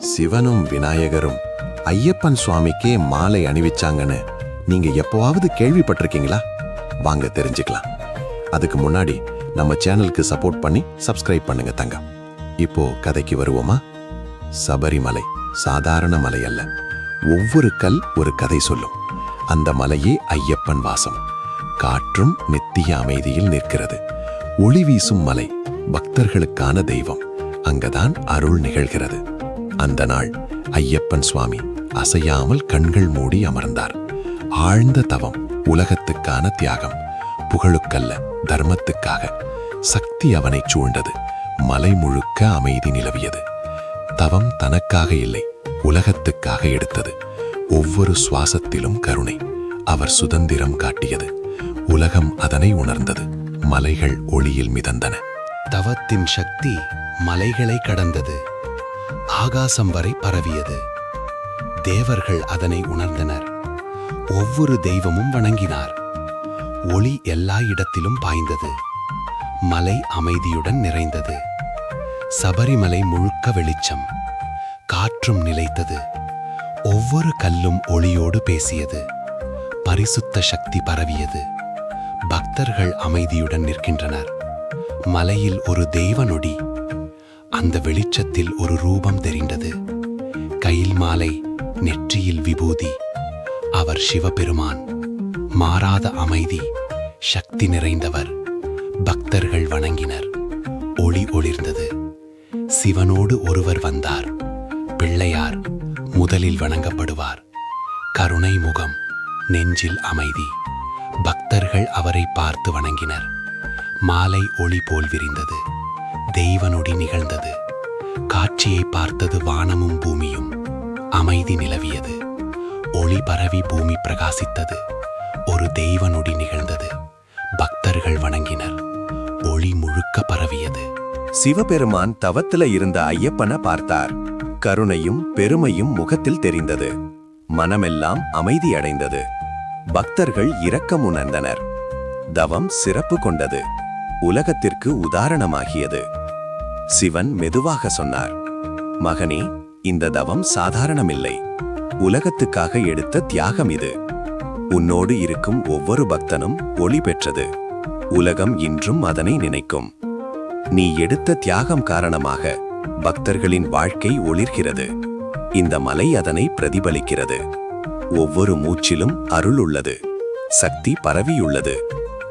சிவனும் விநாயகரும் ஐயப்பன் சுவாமிக்கே மாலை அணிவிச்சாங்கன்னு நீங்க எப்பவாவது கேள்விப்பட்டிருக்கீங்களா? வாங்க தெரிஞ்சுக்கலாம். அதுக்கு முன்னாடி நம்ம சேனலுக்கு சப்போர்ட் பண்ணி சப்ஸ்கிரைப் பண்ணுங்க தங்கம். இப்போ கதைக்கு வருவோமா? சபரிமலை சாதாரண மலை அல்ல. ஒவ்வொரு கல் ஒரு கதை சொல்லும். அந்த மலையே ஐயப்பன் வாசம். காற்றும் நித்திய அமைதியில் நிற்கிறது. ஒளி வீசும் மலை பக்தர்களுக்கான தெய்வம். அங்கதான் அருள் நிகழ்கிறது. அந்த நாள் ஐயப்பன் சுவாமி அசையாமல் கண்கள் மூடி அமர்ந்தார். ஆழ்ந்த தவம் உலகத்துக்கான தியாகம் புகழுக்கல்ல தர்மத்துக்காக. சக்தி அவனைச் சூழ்ந்தது. மலை முழுக்க அமைதி நிலவியது. தவம் தனக்காக இல்லை உலகத்துக்காக எடுத்தது. ஒவ்வொரு சுவாசத்திலும் கருணை அவர் சுதந்திரம் காட்டியது. உலகம் அதனை உணர்ந்தது. மலைகள் ஒளியில் மிதந்தன. தவத்தின் சக்தி மலைகளை கடந்தது. ஆகாசம் வரை பரவியது. தேவர்கள் அதனை உணர்ந்தனர். ஒவ்வொரு தெய்வமும் வணங்கினார். ஒளி எல்லா இடத்திலும் பாய்ந்தது. மலை அமைதியுடன் நிறைந்தது. சபரிமலை முழுக்க வெளிச்சம். காற்றும் நிலைத்தது. ஒவ்வொரு கல்லும் ஒளியோடு பேசியது. பரிசுத்த சக்தி பரவியது. பக்தர்கள் அமைதியுடன் நிற்கின்றனர். மலையில் ஒரு தெய்வ நொடி அந்த வெளிச்சத்தில் ஒரு ரூபம் தெரிந்தது. கையில் மாலை நெற்றியில் விபூதி. அவர் சிவபெருமான் மாறாத அமைதி சக்தி நிறைந்தவர். பக்தர்கள் வணங்கினர். ஒளி ஒளிர்ந்தது. சிவனோடு ஒருவர் வந்தார். பிள்ளையார் முதலில் வணங்கப்படுவார். கருணை முகம் நெஞ்சில் அமைதி. பக்தர்கள் அவரை பார்த்து வணங்கினர். மாலை ஒளி போல் விரிந்தது. தெய்வனொடி நிகழ்ந்தது. காட்சியை பார்த்தது வானமும் பூமியும். அமைதி நிலவியது. ஒளி பரவி பூமி பிரகாசித்தது. ஒரு தெய்வனொடி நிகழ்ந்தது. பக்தர்கள் வணங்கினர். ஒளி முழுக்க பரவியது. சிவபெருமான் தவத்துல இருந்த ஐயப்பனை பார்த்தார். கருணையும் பெருமையும் முகத்தில் தெரிந்தது. மனமெல்லாம் அமைதியடைந்தது பக்தர்கள் இரக்கம் உணர்ந்தனர். தவம் சிறப்பு கொண்டது. உலகத்திற்கு உதாரணமாகியது. சிவன் மெதுவாக சொன்னார் மகனே இந்த தவம் சாதாரணமில்லை. உலகத்துக்காக எடுத்த தியாகம் இது. உன்னோடு இருக்கும் ஒவ்வொரு பக்தனும் ஒளி பெற்றது. உலகம் இன்றும் அதனை நினைக்கும். நீ எடுத்த தியாகம் காரணமாக பக்தர்களின் வாழ்க்கை ஒளிர்கிறது. இந்த மலை அதனை பிரதிபலிக்கிறது. ஒவ்வொரு மூச்சிலும் அருள் உள்ளது. சக்தி பரவியுள்ளது.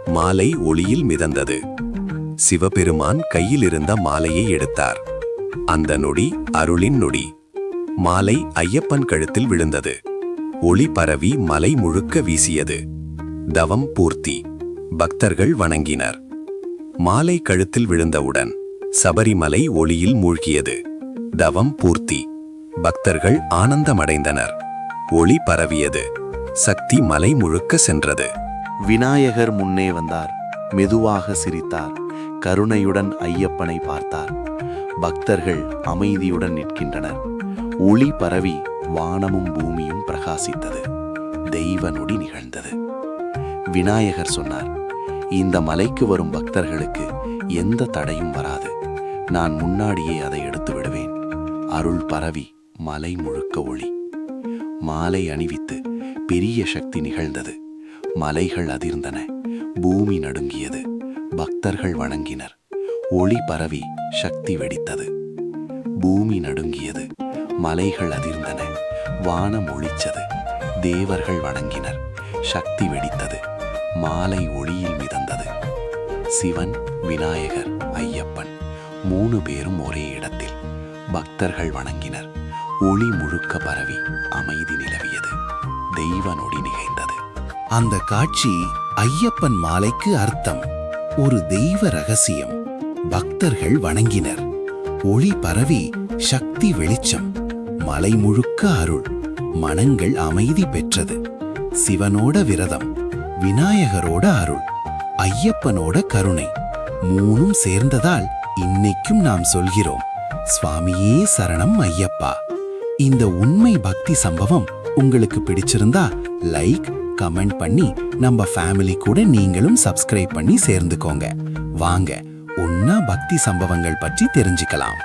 மாலை ஒளியில் மிதந்தது. சிவபெருமான் கையில் இருந்த மாலையை எடுத்தார். அந்த நொடி அருளின் நொடி. மாலை ஐயப்பன் கழுத்தில் விழுந்தது. ஒளி பரவி மலை முழுக்க வீசியது. தவம் பூர்த்தி. பக்தர்கள் வணங்கினர். மாலை கழுத்தில் விழுந்தவுடன் சபரிமலை ஒளியில் மூழ்கியது. தவம் பூர்த்தி. பக்தர்கள் ஆனந்தமடைந்தனர். ஒளி பரவியது. சக்தி மலை முழுக்க சென்றது. விநாயகர் முன்னே வந்தார். மெதுவாக சிரித்தார். கருணையுடன் ஐயப்பனை பார்த்தார். பக்தர்கள் அமைதியுடன் நிற்கின்றனர். ஒளி பரவி வானமும் பூமியும் பிரகாசித்தது. தெய்வ நொடி நிகழ்ந்தது. விநாயகர் சொன்னார் இந்த மலைக்கு வரும் பக்தர்களுக்கு எந்த தடையும் வராது. நான் முன்னாடியே அதை எடுத்து விடுவேன். அருள் பரவி மலை முழுக்க ஒளி. மாலை அணிவித்து பெரிய சக்தி நிகழ்ந்தது. மலைகள் அதிர்ந்தன. பூமி நடுங்கியது. பக்தர்கள் வணங்கினர். ஒளி பரவி சக்தி வெடித்தது. பூமி நடுங்கியது. மலைகள் அதிர்ந்தன. வானம் ஒளிச்சது. தேவர்கள் வணங்கினர். சக்தி வெடித்தது. மாலை ஒளியில் மிதந்தது. சிவன் விநாயகர் ஐயப்பன் மூணு பேரும் ஒரே இடத்தில். பக்தர்கள் வணங்கினர். ஒளி முழுக்க பரவி அமைதி நிலவியது. தெய்வ நொடி நிகழ்ந்தது. அந்த காட்சி ஐயப்பன் மாலைக்கு அர்த்தம். ஒரு தெய்வ ரகசியம். பக்தர்கள் வணங்கினர். ஒளி பரவி சக்தி வெளிச்சம். மலை முழுக்க அருள். மனங்கள் அமைதி பெற்றது. சிவனோட விரதம். விநாயகரோட அருள். ஐயப்பனோட கருணை. மூணும் சேர்ந்ததால் இன்னைக்கும் நாம் சொல்கிறோம். சுவாமியே சரணம் ஐயப்பா. இந்த உண்மை பக்தி சம்பவம் உங்களுக்கு பிடிச்சிருந்தா லைக் கமெண்ட் பண்ணி நம்ம ஃபேமிலி கூட நீங்களும் சப்ஸ்கிரைப் பண்ணி சேர்ந்துக்கோங்க. வாங்க ஒன்னா பக்தி சம்பவங்கள் பற்றி தெரிஞ்சுக்கலாம்.